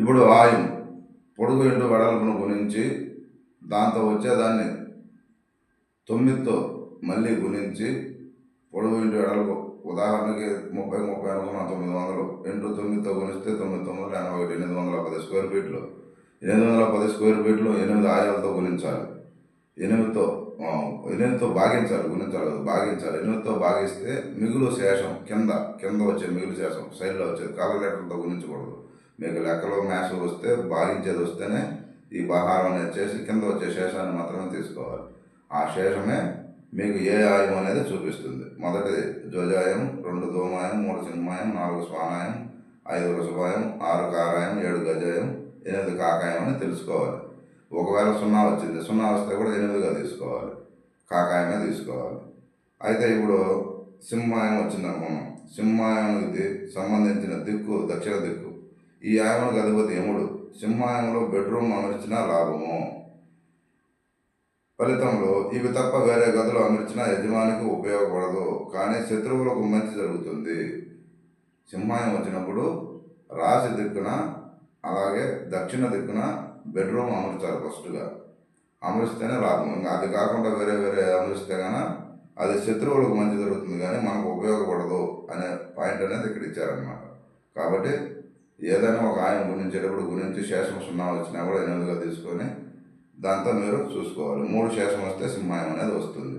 ఇప్పుడు ఆయం పొడుగు ఇంటూ వెడల్పును గుణించి దాంతో వచ్చేదాన్ని తొమ్మిదితో మళ్ళీ గుణించి పొడుగు ఇంటి వెడల్పు ఉదాహరణకి ముప్పై ముప్పై అనుకున్నాం తొమ్మిది వందలు ఇంటూ తొమ్మిదితో గుణిస్తే తొమ్మిది తొమ్మిది ఎనభై ఒకటి ఎనిమిది వందల పది స్క్వేర్ ఫీట్లు. ఎనిమిది వందల పది స్క్వేర్ ఫీట్లు ఎనిమిది ఆయాలతో గుణించాలి. ఎనిమిదితో ఎనిమిదితో భాగించాలి గుణించాలి భాగించాలి. ఎనిమిదితో భాగిస్తే మిగులు శేషం కింద కింద వచ్చే మిగులు శేషం సైడ్లో వచ్చేది కాలకులేటర్తో గుణించకూడదు. మీకు లెక్కలో మ్యాథ్స్ వస్తే భాగించేది వస్తేనే ఈ బహారం అనేది చేసి కింద వచ్చే శేషాన్ని మాత్రమే తీసుకోవాలి. ఆ శేషమే మీకు ఏ ఆయం అనేది చూపిస్తుంది. మొదటిది జోజాయం రెండు ధూమాయం మూడు సింహమాయం నాలుగు స్వానాయం ఐదు వృషభాయం ఆరు కారాయం ఏడు గజాయం ఎనిమిది కాకాయం అని తెలుసుకోవాలి. ఒకవేళ సున్నా వచ్చింది సున్నా వస్తే కూడా ఎనిమిదిగా తీసుకోవాలి. కాకాయమే తీసుకోవాలి. అయితే ఇప్పుడు సింహాయం వచ్చిందనుకున్నాం సింహాయానికి సంబంధించిన దిక్కు దక్షిణ దిక్కు. ఈ ఆయములకు అధిపతి యముడు. సింహాయంలో బెడ్రూమ్ అమర్చిన లాభము. ఫలితంలో ఇవి తప్ప వేరే గదులు అమర్చిన యజమానికి ఉపయోగపడదు. కానీ శత్రువులకు మంచి జరుగుతుంది. సింహాయం వచ్చినప్పుడు రాశి దిక్కున అలాగే దక్షిణ దిక్కున బెడ్రూమ్ అమర్చాలి ఫస్ట్గా. అమరిస్తేనే లాభం ఇంకా అది కాకుండా వేరే వేరే అమరిస్తే కానీ అది శత్రువులకు మంచి జరుగుతుంది. కానీ మనకు ఉపయోగపడదు అనే పాయింట్ అనేది ఇక్కడ ఇచ్చారనమాట కాబట్టి ఏదైనా ఒక ఆయన గుణించేటప్పుడు గురించి శేషం సున్నా వచ్చినా కూడా ఎనిమిదిగా తీసుకొని దాంతో మీరు చూసుకోవాలి. మూడు శేషం వస్తే సింహాయం అనేది వస్తుంది.